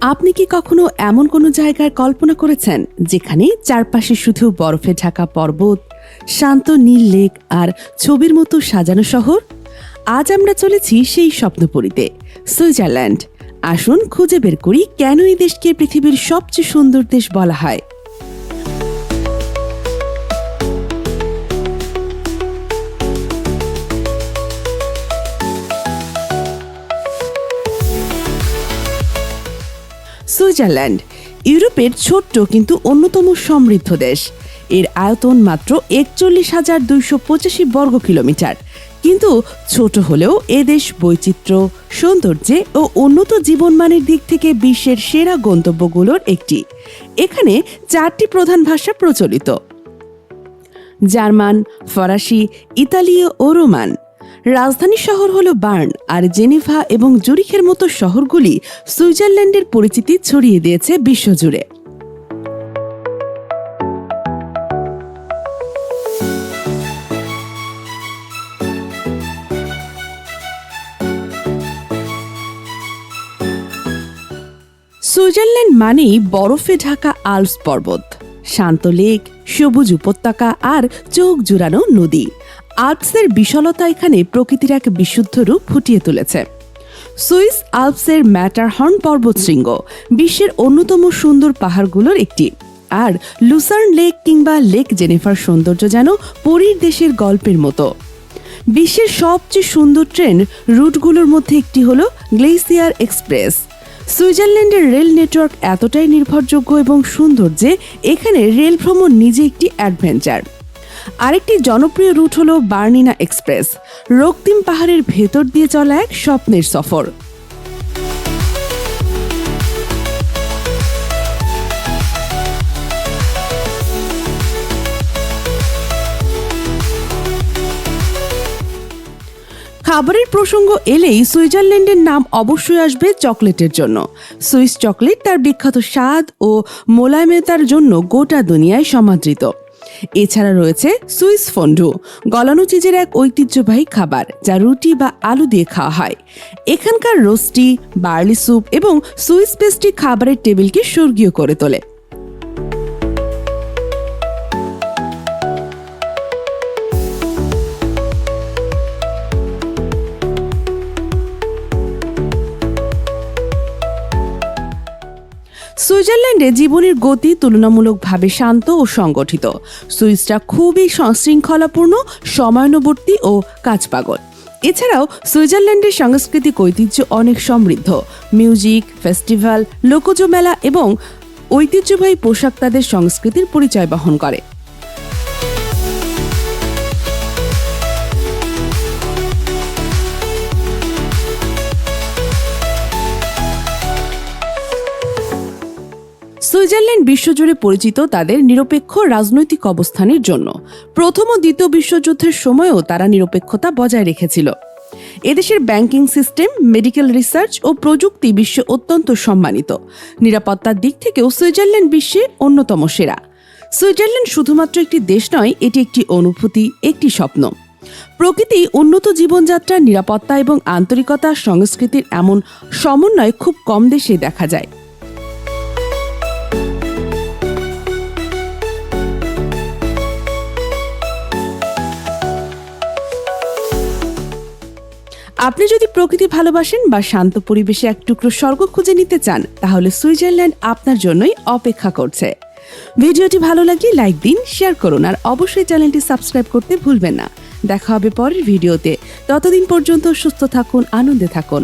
আপনি কি কখনো এমন কোনো জায়গার কল্পনা করেছেন যেখানে চারপাশে শুধু বরফে ঢাকা পর্বত, শান্ত নীল লেক আর ছবির মতো সাজানো শহর? আজ আমরা চলেছি সেই স্বপ্নপুরীতে, সুইজারল্যান্ড। আসুন খুঁজে বের করি কেন এই দেশকে পৃথিবীর সবচেয়ে সুন্দর দেশ বলা হয়। সুইজারল্যান্ড, ইউরোপের ছোট্ট কিন্তু অন্যতম সমৃদ্ধ দেশ। এর আয়তন মাত্র একচল্লিশ হাজার দুইশো পঁচাশি বর্গ কিলোমিটার। কিন্তু ছোট হলেও এ দেশ বৈচিত্র্য, সৌন্দর্যে ও উন্নত জীবনমানের দিক থেকে বিশ্বের সেরা গন্তব্যগুলোর একটি। এখানে চারটি প্রধান ভাষা প্রচলিত। জার্মান, ফরাসি, ইতালীয় ও রোমান। রাজধানী শহর হলো বার্ন, আর জেনেভা এবং জুরিখের মতো শহরগুলি সুইজারল্যান্ডের পরিচিতি ছড়িয়ে দিয়েছে বিশ্বজুড়ে। সুইজারল্যান্ড মানেই বরফে ঢাকা আল্পস পর্বত। শান্ত লেক, সবুজ উপত্যকা আর চোখ জুড়ানো নদী। আল্পসের বিশালতা এখানে প্রকৃতির এক বিশুদ্ধ রূপ ফুটিয়ে তুলেছে। সুইস আল্পসের ম্যাটারহর্ন পর্বতশৃঙ্গ বিশ্বের অন্যতম সুন্দর পাহাড়গুলোর একটি। আর লুসার্ন লেক কিংবা লেক জেনেফার সৌন্দর্য যেন পরীর দেশের গল্পের মতো। বিশ্বের সবচেয়ে সুন্দর ট্রেন রুটগুলোর মধ্যে একটি হলো গ্লেসিয়ার এক্সপ্রেস। সুইজারল্যান্ডের রেল নেটওয়ার্ক এতটাই নির্ভরযোগ্য এবং সুন্দর যে এখানে রেল ভ্রমণ নিজে একটি অ্যাডভেঞ্চার। আরেকটি জনপ্রিয় রুট হলো বার্নিনা এক্সপ্রেস। রক্তিম পাহাড়ের ভেতর দিয়ে চলা এক স্বপ্নের সফর। খাবারের প্রসঙ্গ এলেই সুইজারল্যান্ডের নাম অবশ্যই আসবে চকলেটের জন্য। সুইস চকলেট তার বিখ্যাত স্বাদ ও মোলায়মতার জন্য গোটা দুনিয়ায় সমাদৃত। এছাড়া রয়েছে সুইস ফন্ডু, গলানো চিজের এক ঐতিহ্যবাহী খাবার যা রুটি বা আলু দিয়ে খাওয়া হয়। এখানকার রোস্টি, বার্লি স্যুপ এবং সুইস পেস্টি খাবারের টেবিলকে স্বর্গীয় করে তোলে। সুইজারল্যান্ডে জীবনের গতি তুলনামূলকভাবে শান্ত ও সংগঠিত। সুইসরা খুবই শৃঙ্খলাপূর্ণ সময়ানুবর্তী ও কাজপাগল এছাড়াও সুইজারল্যান্ডের সাংস্কৃতিক ঐতিহ্য অনেক সমৃদ্ধ। মিউজিক, ফেস্টিভ্যাল, লোকজ মেলা এবং ঐতিহ্যবাহী পোশাক তাদের সংস্কৃতির পরিচয় বহন করে। সুইজারল্যান্ড বিশ্বজুড়ে পরিচিত তাদের নিরপেক্ষ রাজনৈতিক অবস্থানের জন্য। প্রথম ও দ্বিতীয় বিশ্বযুদ্ধের সময়ও তারা নিরপেক্ষতা বজায় রেখেছিল। এদেশের ব্যাংকিং সিস্টেম, মেডিকেল রিসার্চ ও প্রযুক্তি বিশ্বে অত্যন্ত সম্মানিত। নিরাপত্তার দিক থেকেও সুইজারল্যান্ড বিশ্বে অন্যতম সেরা। সুইজারল্যান্ড শুধুমাত্র একটি দেশ নয়, এটি একটি অনুভূতি, একটি স্বপ্ন। প্রকৃতি উন্নত জীবনযাত্রা, নিরাপত্তা এবং আন্তরিকতা সংস্কৃতির এমন সমন্বয় খুব কম দেশে দেখা যায়। আপনি যদি প্রকৃতি ভালোবাসেন বা শান্ত পরিবেশে এক টুকরো স্বর্গ খুঁজে নিতে চান, তাহলে সুইজারল্যান্ড আপনার জন্যই অপেক্ষা করছে। ভিডিওটি ভালো লাগলে লাইক দিন, শেয়ার করুন, আর অবশ্যই চ্যানেলটি সাবস্ক্রাইব করতে ভুলবেন না। দেখা হবে পরের ভিডিওতে। ততদিন পর্যন্ত সুস্থ থাকুন, আনন্দে থাকুন।